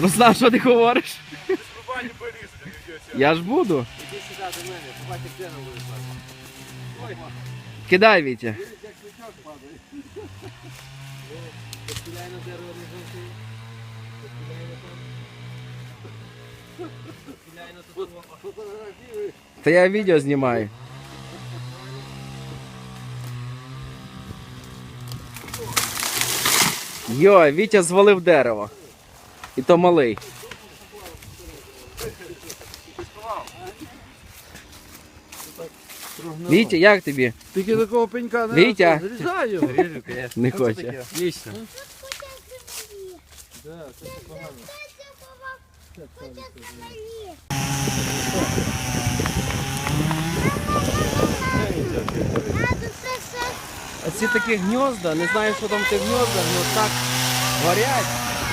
Руслан, що ти говориш? Рубані порізати. Я ж буду. Іди сюди до мене, побачиш, де нам буде Ой, Кидай, Вітя. як крючок падає. Постріляй на дерево не жовтий. Постріляй на там. Постріляй на тут. Фотографіруй. Та я відео знімаю. Йо, Вітя звалив дерево. І то малий. Вітя, як тобі? Тільки такого пенька не Вітя. зрізаю. Ріжу. Не хоче. Лічно. Да, це все погано. Оці такі гнізда, не знаю, що там в тих гніздах, але так горять,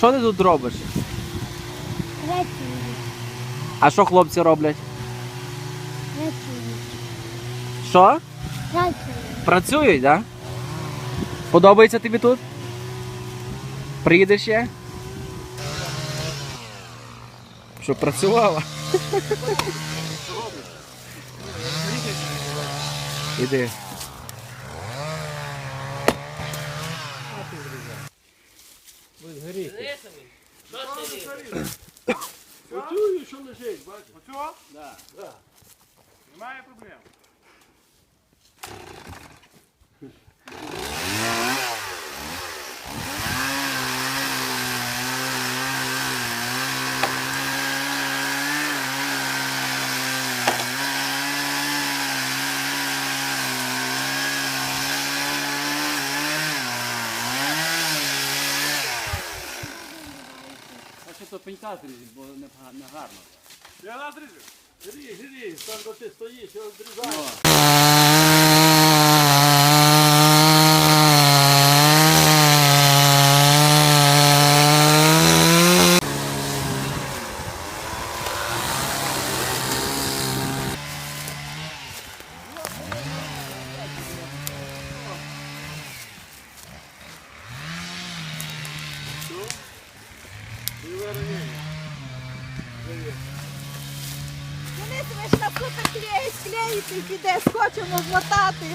Що ти тут робиш? А що хлопці роблять? Працюють. Що? Працюють, так? Да? Подобається тобі тут? Приїдеш ще? Щоб працювала? Іди. Горіти. Оцю, що лежить, бачиш? Оцю? Да. Да. Немає проблем. А що то пенька зрізать, бо не, га- не гарно. Я надріжу. Ріж, ріж, там де ти стоїш, я зрізаю. Вони ж на клеїть, клеїти, піде, скотчем обмотати.